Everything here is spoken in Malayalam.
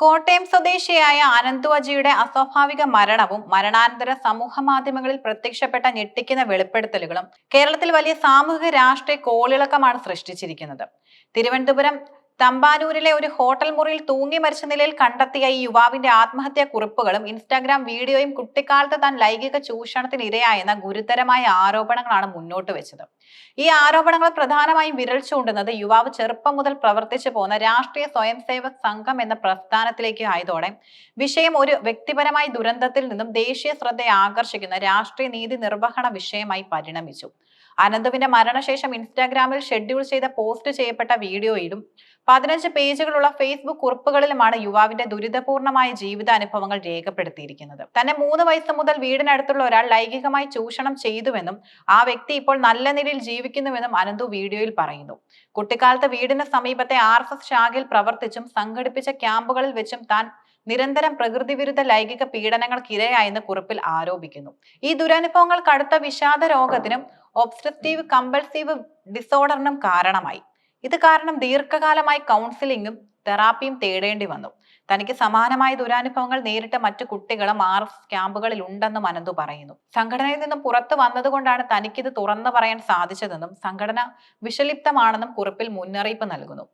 കോട്ടയം സ്വദേശിയായ അനന്തുവജിയുടെ അസ്വാഭാവിക മരണവും മരണാനന്തര സമൂഹ മാധ്യമങ്ങളിൽ പ്രത്യക്ഷപ്പെട്ട ഞെട്ടിക്കുന്ന വെളിപ്പെടുത്തലുകളും കേരളത്തിൽ വലിയ സാമൂഹിക രാഷ്ട്രീയ കോളിളക്കമാണ് സൃഷ്ടിച്ചിരിക്കുന്നത്. തിരുവനന്തപുരം തമ്പാനൂരിലെ ഒരു ഹോട്ടൽ മുറിയിൽ തൂങ്ങി മരിച്ച നിലയിൽ കണ്ടെത്തിയ ഈ യുവാവിന്റെ ആത്മഹത്യാ കുറിപ്പുകളും ഇൻസ്റ്റാഗ്രാം വീഡിയോയും കുട്ടിക്കാലത്ത് താൻ ലൈംഗിക ചൂഷണത്തിന് ഇരയായെന്ന ഗുരുതരമായ ആരോപണങ്ങളാണ് മുന്നോട്ട് വെച്ചത്. ഈ ആരോപണങ്ങൾ പ്രധാനമായും വിരൽ ചൂണ്ടുന്നത് യുവാവ് ചെറുപ്പം മുതൽ പ്രവർത്തിച്ചു പോകുന്ന രാഷ്ട്രീയ സ്വയംസേവക് സംഘം എന്ന പ്രസ്ഥാനത്തിലേക്ക് ആയതോടെ വിഷയം ഒരു വ്യക്തിപരമായ ദുരന്തത്തിൽ നിന്നും ദേശീയ ശ്രദ്ധയെ ആകർഷിക്കുന്ന രാഷ്ട്രീയ നീതി നിർവഹണ വിഷയമായി പരിണമിച്ചു. അനന്തുവിന്റെ മരണശേഷം ഇൻസ്റ്റാഗ്രാമിൽ ഷെഡ്യൂൾ ചെയ്ത പോസ്റ്റ് ചെയ്യപ്പെട്ട വീഡിയോയിലും പതിനഞ്ച് പേജുകളുള്ള ഫേസ്ബുക്ക് കുറിപ്പുകളിലുമാണ് യുവാവിന്റെ ദുരിതപൂർണമായ ജീവിതാനുഭവങ്ങൾ രേഖപ്പെടുത്തിയിരിക്കുന്നത്. തന്നെ മൂന്ന് വയസ്സ് മുതൽ വീടിനടുത്തുള്ള ഒരാൾ ലൈംഗികമായി ചൂഷണം ചെയ്തുവെന്നും ആ വ്യക്തി ഇപ്പോൾ നല്ല നിലയിൽ ജീവിക്കുന്നുവെന്നും അനന്തു വീഡിയോയിൽ പറയുന്നു. കുട്ടിക്കാലത്ത് വീടിന് സമീപത്തെ ആർ എസ് എസ് ശാഖയിൽ പ്രവർത്തിച്ചും സംഘടിപ്പിച്ച ക്യാമ്പുകളിൽ വെച്ചും താൻ നിരന്തരം പ്രകൃതി വിരുദ്ധ ലൈംഗിക പീഡനങ്ങൾക്ക് ഇരയായെന്ന് കുറിപ്പിൽ ആരോപിക്കുന്നു. ഈ ദുരനുഭവങ്ങൾ കടുത്ത വിഷാദ രോഗത്തിനും ഒബ്സ്ട്രക്റ്റീവ് കമ്പൾസീവ് ഡിസോർഡറിനും കാരണമായി. ഇത് കാരണം ദീർഘകാലമായി കൗൺസിലിംഗും തെറാപ്പിയും തേടേണ്ടി വന്നു. തനിക്ക് സമാനമായ ദുരാനുഭവങ്ങൾ നേരിട്ട മറ്റു കുട്ടികളും ആർ ക്യാമ്പുകളിൽ ഉണ്ടെന്നും അനന്തു പറയുന്നു. സംഘടനയിൽ നിന്നും പുറത്തു വന്നതുകൊണ്ടാണ് തനിക്കിത് തുറന്നു പറയാൻ സാധിച്ചതെന്നും സംഘടന വിഷലിപ്തമാണെന്നും കുറിപ്പിൽ മുന്നറിയിപ്പ് നൽകുന്നു.